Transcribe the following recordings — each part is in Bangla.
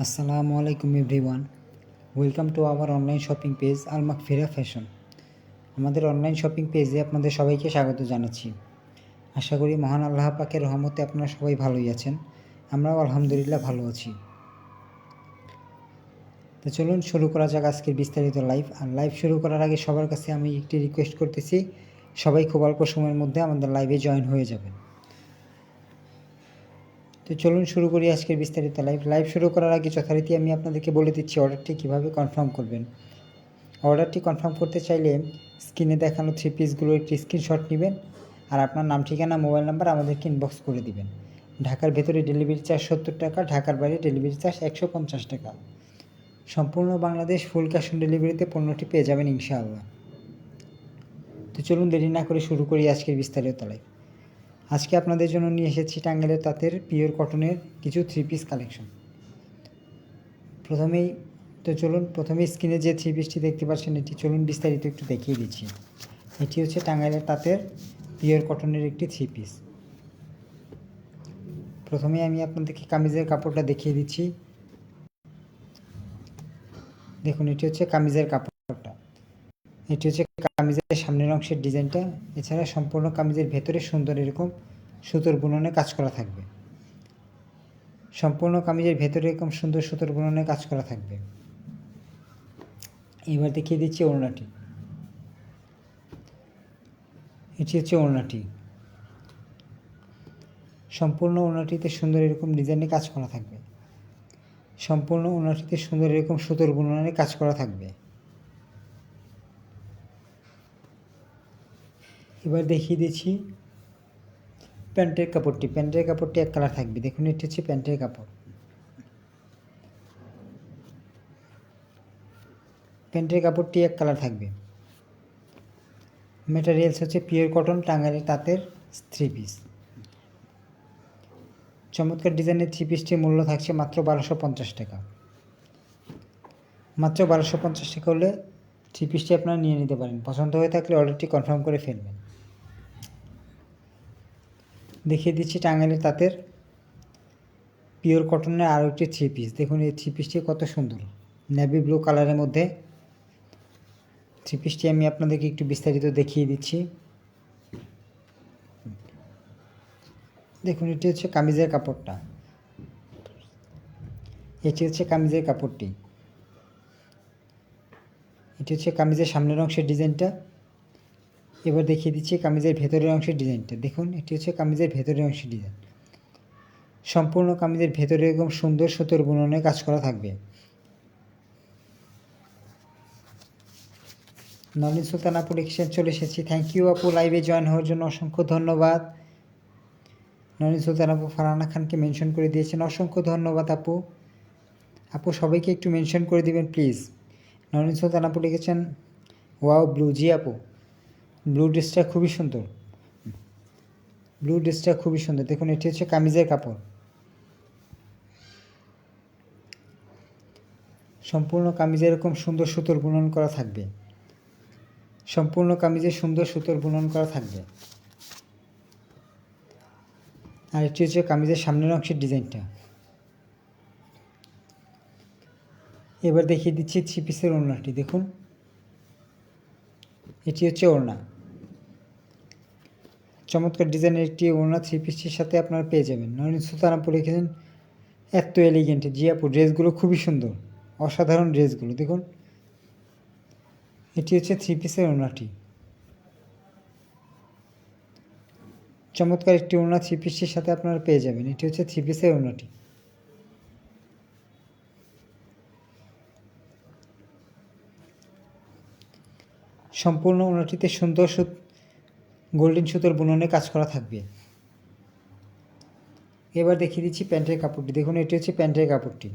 আসসালামু আলাইকুম everyone. Welcome to our online shopping page আলমাক ফেরা ফ্যাশন আমাদের অনলাইন শপিং পেজে আপনাদের সবাইকে স্বাগত জানাচ্ছি। আশা করি মহান আল্লাহ পাকের রহমতে আপনারা সবাই ভালোই আছেন। আমরাও আলহামদুলিল্লাহ ভালো আছি। তো চলুন শুরু করা যাক আজকের বিস্তারিত লাইভ আর লাইভ শুরু করার আগে সবার কাছে আমি একটি রিকোয়েস্ট করতেছি, সবাই খুব অল্প সময়ের মধ্যে আমাদের লাইভে জয়েন হয়ে যাবেন। তো চলুন শুরু করি আজকের বিস্তারিত লাইভ লাইভ শুরু করার আগে যথারীতি আমি আপনাদেরকে বলে দিচ্ছি অর্ডারটি কীভাবে কনফার্ম করবেন। অর্ডারটি কনফার্ম করতে চাইলে স্ক্রিনে দেখানো থ্রি পিসগুলোর একটি স্ক্রিনশট নেবেন আর আপনার নাম, ঠিকানা মোবাইল নাম্বার আমাদেরকে ইনবক্স করে দিবেন। ঢাকার ভেতরে ডেলিভারি চার্জ সত্তর টাকা, ঢাকার বাইরে ডেলিভারি চার্জ একশো পঞ্চাশ টাকা। সম্পূর্ণ বাংলাদেশ ফুল ক্যাশ অন ডেলিভারিতে পণ্যটি পেয়ে যাবেন ইনশাআল্লাহ। তো চলুন দেরি না করে শুরু করি আজকের বিস্তারিত লাইভ আজকে আপনাদের জন্য নিয়ে এসেছি টাঙ্গাইলের তাঁতের পিওর কটনের কিছু থ্রি পিস কালেকশন প্রথমেই তো চলুন প্রথমেই স্ক্রিনে যে থ্রি পিসটি দেখতে পাচ্ছেন, এটি চলুন বিস্তারিত একটু দেখিয়ে দিচ্ছি। এটি হচ্ছে টাঙ্গাইলের তাঁতের পিওর কটনের একটি থ্রি পিস প্রথমে আমি আপনাদেরকে কামিজের কাপড়টা দেখিয়ে দিচ্ছি। দেখুন, এটি হচ্ছে কামিজের কাপড়টা। এটি হচ্ছে কামিজের সামনের অংশের ডিজাইনটা। এছাড়া সম্পূর্ণ কামিজের ভেতরে সুন্দর এরকম সুতোর বুননে কাজ করা থাকবে। সম্পূর্ণ কামিজের ভেতরে এরকম সুন্দর সুতোর বুননে কাজ করা থাকবে। এবার দেখিয়ে দিচ্ছি ওড়নাটি। এটি হচ্ছে ওড়নাটি। সম্পূর্ণ ওড়নাটিতে সুন্দর এরকম ডিজাইনে কাজ করা থাকবে। সম্পূর্ণ ওড়নাটিতে সুন্দর এরকম সুতোর বুননে কাজ করা থাকবে। এবার দেখিয়ে দিচ্ছি প্যান্টের কাপড়টি। প্যান্টের কাপড়টি এক কালার থাকবে। দেখুন, এটি হচ্ছে প্যান্টের কাপড়। প্যান্টের কাপড়টি এক কালার থাকবে। মেটেরিয়ালস হচ্ছে পিওর কটন টাঙ্গাইলের তাঁতের থ্রি পিস চমৎকার ডিজাইনের থ্রি পিসটির মূল্য থাকছে মাত্র বারোশো পঞ্চাশ টাকা। মাত্র বারোশো পঞ্চাশ টাকা হলে থ্রি পিসটি আপনারা নিয়ে নিতে পারেন। পছন্দ হয়ে থাকলে অর্ডারটি কনফার্ম করে ফেলবেন। দেখিয়ে দিচ্ছি টাঙ্গাইলের তাঁতের পিওর কটনের আরও একটি থ্রি পিস দেখুন এই থ্রি পিসটি কত সুন্দর। নেভি ব্লু কালারের মধ্যে। থ্রি পিসটি আমি আপনাদেরকে একটু বিস্তারিত দেখিয়ে দিচ্ছি। দেখুন, এটি হচ্ছে কামিজের কাপড়টা। এটি হচ্ছে কামিজের কাপড়টি। এটি হচ্ছে কামিজের সামনের অংশের ডিজাইনটা। এবার দেখিয়ে দিচ্ছি কামিজের ভেতরের অংশের ডিজাইনটা। দেখুন, এটি হচ্ছে কামিজের ভেতরের অংশের ডিজাইন। সম্পূর্ণ কামিজের ভেতরে এরকম সুন্দর সুতোর বুননে কাজ করা থাকবে। নলিন সুলতান আপু লিখেছেন চলে এসেছি। থ্যাংক ইউ আপু লাইভে জয়েন হওয়ার জন্য অসংখ্য ধন্যবাদ। নলিন সুলতান আপু ফারহানা খানকে মেনশন করে দিয়েছেন। অসংখ্য ধন্যবাদ আপু। আপু, সবাইকে একটু মেনশন করে দিবেন প্লিজ নলিন সুলতান আপু লিখেছেন ওয়াও ব্লু জি আপু। ব্লু ড্রেসটা খুবই সুন্দর। ব্লু ড্রেসটা খুবই সুন্দর। দেখুন, এটি হচ্ছে কামিজের কাপড়। সম্পূর্ণ কামিজে এরকম সুন্দর সুতোর বুনন করা থাকবে। সম্পূর্ণ কামিজে সুন্দর সুতোর বুনন করা থাকবে। আর এটি হচ্ছে কামিজের সামনের অংশের ডিজাইনটা। এবার দেখিয়ে দিচ্ছি থ্রি পিসের ওড়নাটি। দেখুন, এটি হচ্ছে ওড়না। চমৎকার ডিজাইনের একটি ওড়না থ্রি পিসটির সাথে আপনারা পেয়ে যাবেন। নরেন আপু রেখেছেন এত এলিগেন্ট জি আপু, ড্রেসগুলো খুবই সুন্দর। অসাধারণ ড্রেসগুলো, দেখুন। এটি হচ্ছে থ্রি পিসের ওড়নাটি। চমৎকার একটি ওড়না থ্রি পিসটির সাথে আপনারা পেয়ে যাবেন। এটি হচ্ছে থ্রি পিসের ওড়নাটি। সম্পূর্ণ ওনাটিতে সুন্দর গোল্ডেন সুতোর বুননে কাজ করা থাকবে। এবার দেখিয়ে দিচ্ছি প্যান্টের কাপড়টি। দেখুন, এটি হচ্ছে প্যান্টের কাপড়টি।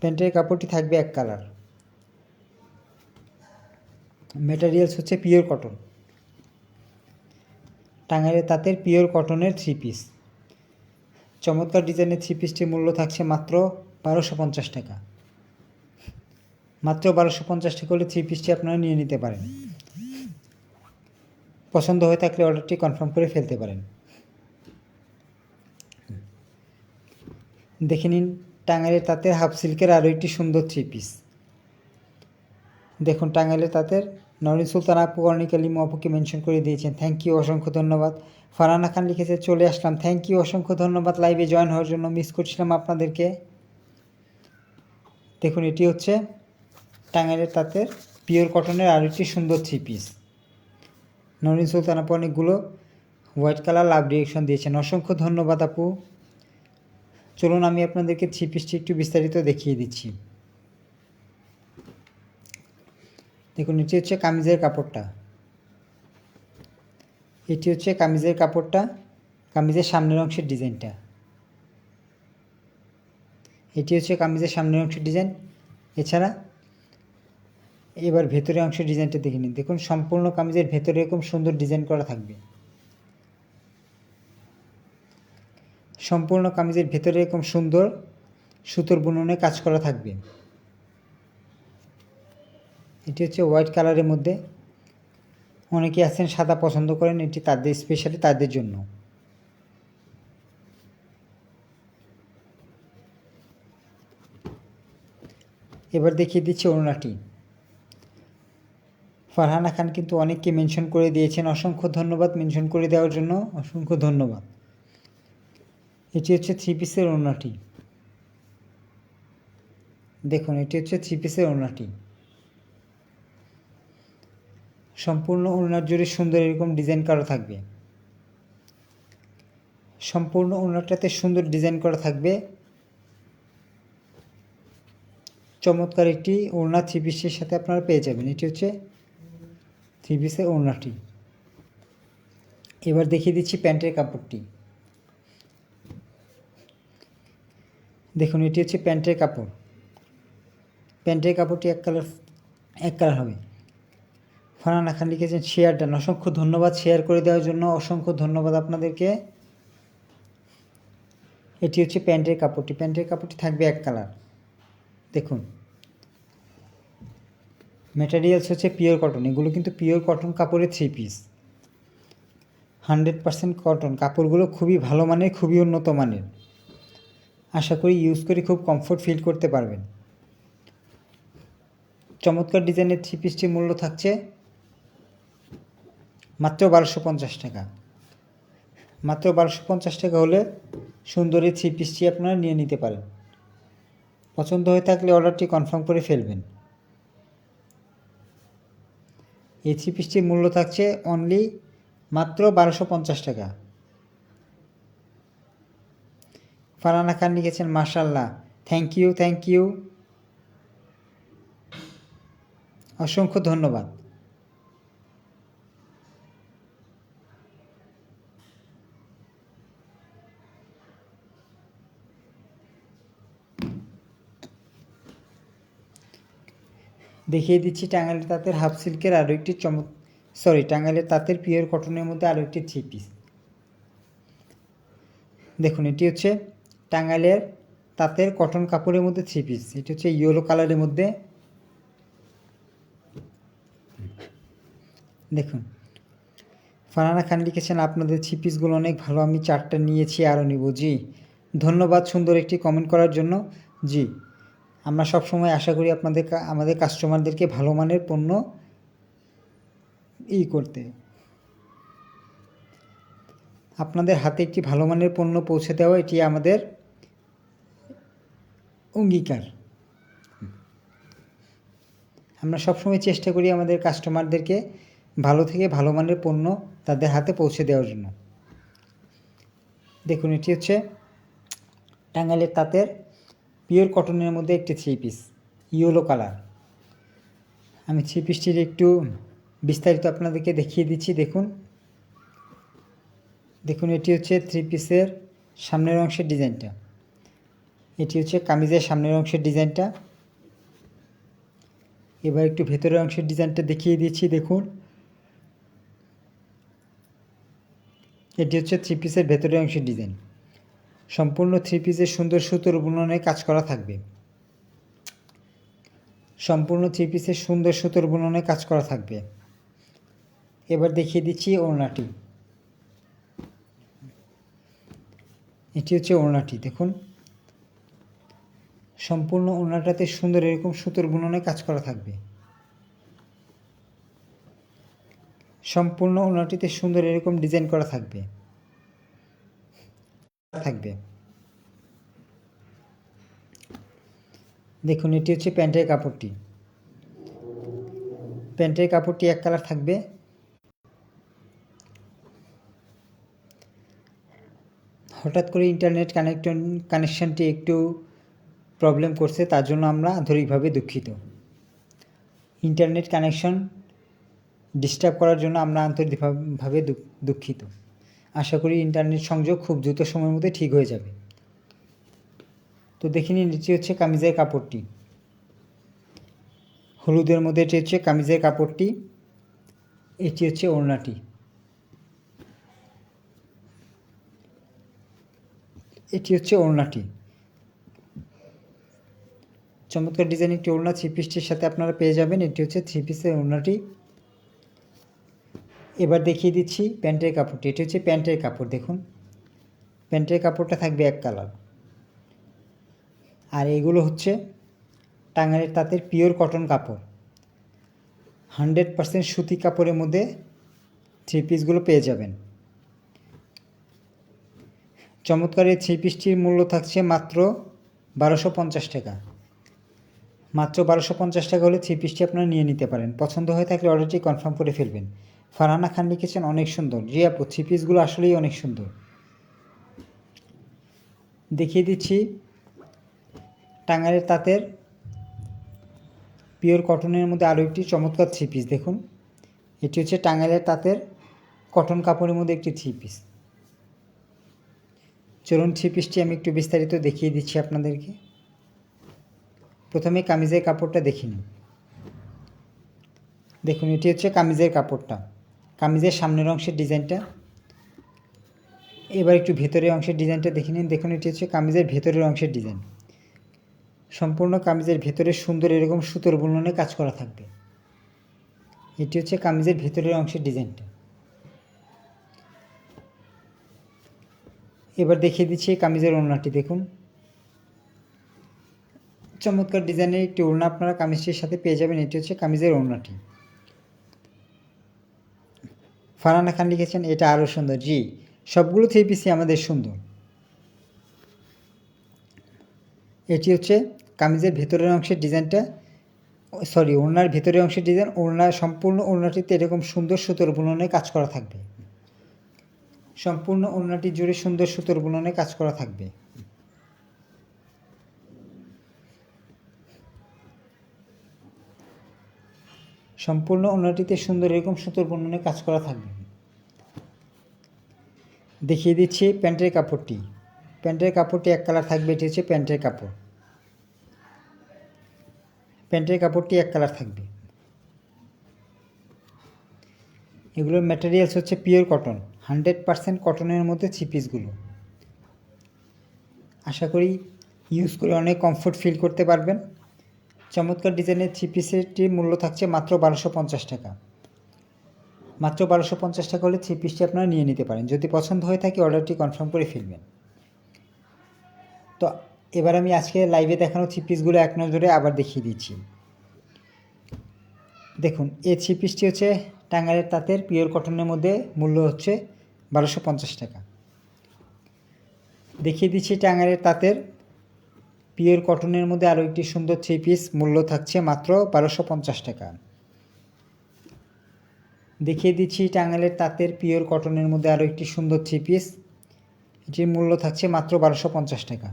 প্যান্টের কাপড়টি থাকবে এক কালার। মেটেরিয়ালস হচ্ছে পিওর কটন। টাঙ্গাইলের তাঁতের পিওর কটনের থ্রি পিস চমৎকার ডিজাইনের থ্রি পিসটির মূল্য থাকছে মাত্র বারোশো পঞ্চাশ টাকা। মাত্র বারোশো পঞ্চাশ টাকা হলে থ্রি পিসটি আপনারা নিয়ে নিতে পারেন। পছন্দ হয়ে থাকলে অর্ডারটি কনফার্ম করে ফেলতে পারেন। দেখে নিন, টাঙ্গাইলের তাঁতের হাফ সিল্কের আরও একটি সুন্দর থ্রি পিস দেখুন, টাঙ্গাইলের তাঁতের নরিন সুলতান আপু কর্ণিকা লিমু আপুকে মেনশন করে দিয়েছেন। থ্যাংক ইউ অসংখ্য ধন্যবাদ। ফারহানা খান লিখেছে, চলে আসলাম। থ্যাংক ইউ অসংখ্য ধন্যবাদ। লাইভে জয়েন হওয়ার জন্য মিস করছিলাম আপনাদেরকে। দেখুন, এটি হচ্ছে টাঙ্গাইলের তাঁতের পিওর কটনের আরও একটি সুন্দর থ্রি পিস নরিন সুলতান আপু অনেকগুলো হোয়াইট কালার লাভ রিয়েকশন দিয়েছেন। অসংখ্য ধন্যবাদ আপু। চলুন আমি আপনাদেরকে থ্রি পিসটি একটু বিস্তারিত দেখিয়ে দিচ্ছি। দেখুন এটি হচ্ছে কামিজের কাপড়টা। এটি হচ্ছে কামিজের কাপড়টা, কামিজের সামনের অংশের ডিজাইনটা। এটি হচ্ছে কামিজের সামনের অংশের ডিজাইন। এছাড়া এবার ভেতরের অংশের ডিজাইনটা দেখে নিন। দেখুন, সম্পূর্ণ কামিজের ভেতরে এরকম সুন্দর ডিজাইন করা থাকবে। সম্পূর্ণ কামিজের ভেতরে এরকম সুন্দর সুতোর বুননে কাজ করা থাকবে। এটি হচ্ছে হোয়াইট কালারের মধ্যে। অনেকে আছেন সাদা পছন্দ করেন, এটি তাদের, স্পেশালি তাদের জন্য। এবার দেখিয়ে দিচ্ছি ওড়নাটি। ফারহানা খান কিন্তু অনেককে মেনশন করে দিয়েছেন। অসংখ্য ধন্যবাদ মেনশন করে দেওয়ার জন্য। অসংখ্য ধন্যবাদ। এটি হচ্ছে থ্রি পিসের ওড়নাটি। দেখুন, এটি হচ্ছে থ্রি পিসের ওড়নাটি। সম্পূর্ণ ওড়নার জুড়ে সুন্দর এরকম ডিজাইন করা থাকবে। সম্পূর্ণ ওড়নাটাতে সুন্দর ডিজাইন করা থাকবে। চমৎকার একটি ওড়না থ্রি পিসের সাথে আপনারা পেয়ে যাবেন। এটি হচ্ছে থ্রি পিসের ওড়নাটি। এবার দেখিয়ে দিচ্ছি প্যান্টের কাপড়টি। দেখুন, এটি হচ্ছে প্যান্টের কাপড়। প্যান্টের কাপড়টি এক কালার এক কালার হবে। ফারহানা খান লিখেছেন শেয়ার ডান অসংখ্য ধন্যবাদ শেয়ার করে দেওয়ার জন্য। অসংখ্য ধন্যবাদ আপনাদেরকে। এটি হচ্ছে প্যান্টের কাপড়টি। প্যান্টের কাপড়টি থাকবে এক কালার। দেখুন। ম্যাটেরিয়ালস হচ্ছে পিওর কটন এগুলো কিন্তু পিওর কটন কাপড়ের three piece hundred percent cotton কাপড়গুলো খুবই ভালো মানের, খুবই উন্নত মানের। আশা করি ইউজ করে খুব কমফোর্ট ফিল করতে পারবেন। চমৎকার ডিজাইনের থ্রি পিসটির মূল্য থাকছে মাত্র বারোশো পঞ্চাশ টাকা। মাত্র বারোশো পঞ্চাশ টাকা হলে সুন্দর থ্রি পিসটি আপনারা নিয়ে নিতে পারেন। পছন্দ হয়ে থাকলে অর্ডারটি কনফার্ম করে ফেলবেন। এই থ্রি পিসটির মূল্য থাকছে অনলি মাত্র বারোশো পঞ্চাশ টাকা। ফারানা খান লিখেছেন মার্শাল্লাহ থ্যাংক ইউ থ্যাংক ইউ অসংখ্য ধন্যবাদ। দেখিয়ে দিচ্ছি, টাঙ্গাইলের তাঁতের হাফ সিল্কের আরও একটি চমক সরি টাঙ্গাইলের তাঁতের পিওর কটনের মধ্যে আরও একটি থ্রি পিস দেখুন, এটি হচ্ছে টাঙ্গাইলের তাঁতের কটন কাপড়ের মধ্যে থ্রি পিস এটি হচ্ছে ইয়েলো কালারের মধ্যে। দেখুন, ফারহানা খান লিখেছেন, আপনাদের থ্রি পিসগুলো অনেক ভালো, আমি চারটা নিয়েছি আরও নিব। জি, ধন্যবাদ সুন্দর একটি কমেন্ট করার জন্য। জি আমরা সব সময় আশা করি আপনাদের আমাদের কাস্টমারদেরকে ভালো মানের পণ্য ই করতে। আপনাদের হাতে একটি ভালো মানের পণ্য পৌঁছে দেওয়া এটি আমাদের অঙ্গীকার। আমরা সবসময় চেষ্টা করি আমাদের কাস্টমারদেরকে ভালো থেকে ভালো মানের পণ্য তাদের হাতে পৌঁছে দেওয়ার জন্য। দেখুন, এটি হচ্ছে টাঙ্গাইলের তাঁতের পিওর কটনের মধ্যে একটি থ্রি পিস ইয়েলো কালার আমি থ্রি পিসটির একটু বিস্তারিত আপনাদেরকে দেখিয়ে দিচ্ছি, দেখুন। দেখুন, এটি হচ্ছে থ্রি পিসের সামনের অংশের ডিজাইনটা। এটি হচ্ছে কামিজের সামনের অংশের ডিজাইনটা। এবার একটু ভেতরের অংশের ডিজাইনটা দেখিয়ে দিচ্ছি, দেখুন। এটি হচ্ছে থ্রি পিসের ভেতরের অংশের ডিজাইন। সম্পূর্ণ থ্রি পিসের সুন্দর সুতোর বুননে কাজ করা থাকবে। সম্পূর্ণ থ্রি পিসের সুন্দর সুতোর বুননে কাজ করা থাকবে। এবার দেখিয়ে দিচ্ছি ওড়নাটি। এটি হচ্ছে ওড়নাটি, দেখুন। সম্পূর্ণ ওড়নাটাতে সুন্দর এরকম সুতোর বুননে কাজ করা থাকবে। সম্পূর্ণ ওনাটিতে সুন্দর এরকম ডিজাইন করা থাকবে। থাকবে। দেখুন, এটি হচ্ছে প্যান্টের কাপড়টি। প্যান্টের কাপড়টি এক কালার থাকবে। হঠাৎ করে ইন্টারনেট কানেকশন কানেকশানটি একটু প্রবলেম করছে, তার জন্য আমরা আন্তরিকভাবে দুঃখিত। ইন্টারনেট কানেকশন ডিস্টার্ব করার জন্য আমরা আন্তরিকভাবে দুঃখিত। আশা করি ইন্টারনেট সংযোগ খুব দ্রুত সময়ের মধ্যে ঠিক হয়ে যাবে। তো দেখে নিন, এটি হচ্ছে কামিজের কাপড়টি। হলুদের মধ্যে এটি হচ্ছে কামিজের কাপড়টি, এটি হচ্ছে ওড়নাটি। এটি হচ্ছে ওড়নাটি। চমৎকার ডিজাইন একটি ওড়না থ্রি পিসটির সাথে আপনারা পেয়ে যাবেন, এটি হচ্ছে থ্রি পিসের ওড়নাটি। এবার দেখিয়ে দিচ্ছি প্যান্টের কাপড়টি। এটি হচ্ছে প্যান্টের কাপড়, দেখুন। প্যান্টের কাপড়টা থাকবে এক কালার। আর এগুলো হচ্ছে টাঙ্গাইলের তাঁতের পিওর কটন কাপড়। হান্ড্রেড পারসেন্ট সুতি কাপড়ের মধ্যে থ্রি পিসগুলো পেয়ে যাবেন। চমৎকার এই থ্রি পিসটির মূল্য থাকছে মাত্র বারোশো পঞ্চাশ টাকা। মাত্র বারোশো পঞ্চাশ টাকা হলে থ্রি পিসটি আপনারা নিয়ে নিতে পারেন। পছন্দ হয়ে থাকলে অর্ডারটি কনফার্ম করে ফেলবেন। ফারহানা খান লিখেছেন অনেক সুন্দর। জি আপু থ্রি পিসগুলো আসলেই অনেক সুন্দর। দেখিয়ে দিচ্ছি। টাঙ্গাইলের তাঁতের পিওর কটনের মধ্যে আরও একটি চমৎকার থ্রি পিস দেখুন। এটি হচ্ছে টাঙ্গাইলের তাঁতের কটন কাপড়ের মধ্যে একটি থ্রি পিস চলুন থ্রি পিসটি আমি একটু বিস্তারিত দেখিয়ে দিচ্ছি আপনাদেরকে। প্রথমে কামিজের কাপড়টা দেখে নিন। দেখুন, এটি হচ্ছে কামিজের কাপড়টা। কামিজের সামনের অংশের ডিজাইনটা। এবার একটু ভেতরের অংশের ডিজাইনটা দেখে নিন। দেখুন, এটি হচ্ছে কামিজের ভেতরের অংশের ডিজাইন। সম্পূর্ণ কামিজের ভেতরে সুন্দর এরকম সুতোর বুননে কাজ করা থাকবে। এটি হচ্ছে কামিজের ভেতরের অংশের ডিজাইনটা। এবার দেখিয়ে দিচ্ছি কামিজের ওড়নাটি, দেখুন। চমৎকার ডিজাইনের একটি ওড়না আপনারা কামিজটির সাথে পেয়ে যাবেন। এটি হচ্ছে কামিজের ওড়নাটি। ফারানা খান লিখেছেন, এটা আরও সুন্দর। জি, সবগুলো থ্রি আমাদের সুন্দর। এটি হচ্ছে কামিজের ভেতরের অংশের ডিজাইনটা সরি ওড়নার ভেতরের অংশের ডিজাইন ওড়নার সম্পূর্ণ ওড়নাটিতে এরকম সুন্দর সুতোর বুননে কাজ করা থাকবে। সম্পূর্ণ ওড়নাটি জুড়ে সুন্দর সুতোর বুননে কাজ করা থাকবে। সম্পূর্ণ ওড়নাটিতে সুন্দর এরকম সুতোর বুননে কাজ করা থাকবে। দেখিয়ে দিচ্ছি প্যান্টের কাপড়টি। প্যান্টের কাপড়টি এক কালার থাকবে, এটি হচ্ছে প্যান্টের কাপড়। প্যান্টের কাপড়টি এক কালার থাকবে। এগুলোর ম্যাটেরিয়ালস হচ্ছে পিওর কটন হান্ড্রেড পারসেন্ট কটনের মধ্যে থ্রি পিসগুলো আশা করি ইউজ করে অনেক কমফোর্ট ফিল করতে পারবেন। চমৎকার ডিজাইনের থ্রি পিসেরটির মূল্য থাকছে মাত্র বারোশো পঞ্চাশ টাকা। মাত্র বারোশো পঞ্চাশ টাকা হলে থ্রি পিসটি আপনারা নিয়ে নিতে পারেন। যদি পছন্দ হয়ে থাকে অর্ডারটি কনফার্ম করে ফেলবেন। তো এবার আমি আজকে লাইভে দেখানো থ্রি পিসগুলো এক নজরে আবার দেখিয়ে দিচ্ছি। দেখুন, এই থ্রি পিসটি হচ্ছে টাঙ্গাইলের তাঁতের পিওর কটনের মধ্যে মূল্য হচ্ছে বারোশো পঞ্চাশ টাকা। দেখিয়ে দিচ্ছি টাঙ্গাইলের তাঁতের পিওর কটনের মধ্যে আরও একটি সুন্দর থ্রি পিস মূল্য থাকছে মাত্র বারোশো পঞ্চাশ টাকা। দেখিয়ে দিচ্ছি টাঙ্গাইলের তাঁতের পিওর কটনের মধ্যে আরও একটি সুন্দর থ্রি পিস এটির মূল্য থাকছে মাত্র বারোশো পঞ্চাশ টাকা।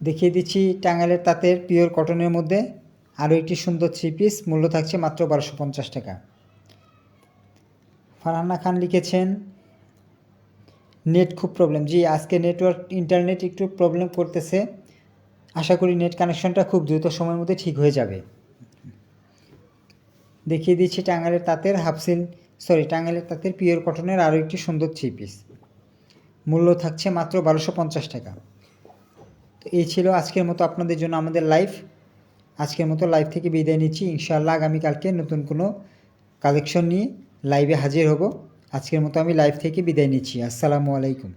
দেখিয়ে দিচ্ছি টাঙ্গাইলের তাঁতের পিওর কটনের মধ্যে আরও একটি সুন্দর থ্রি পিস মূল্য থাকছে মাত্র বারোশো পঞ্চাশ টাকা। ফারহানা খান লিখেছেন নেট খুব প্রবলেম জি, আজকে নেটওয়ার্ক ইন্টারনেট একটু প্রবলেম করতেছে। আশা করি নেট কানেকশনটা খুব দ্রুত সময়ের মধ্যে ঠিক হয়ে যাবে। দেখিয়ে দিচ্ছি টাঙ্গাইলের তাঁতের হাফসিল সরি টাঙ্গালের তাঁতের পিওর কটনের আরও একটি সুন্দর থ্রি পিস মূল্য থাকছে মাত্র বারোশো পঞ্চাশ টাকা। তো এই ছিল আজকের মতো আপনাদের জন্য আমাদের লাইভ আজকের মতো লাইভ থেকে বিদায় নিচ্ছি। ইনশাআল্লাহ আগামীকালকে নতুন কোনো কালেকশন নিয়ে লাইভে হাজির হব। আজকের মতো আমি লাইভ থেকে বিদায় নিচ্ছি। আসসালামু আলাইকুম।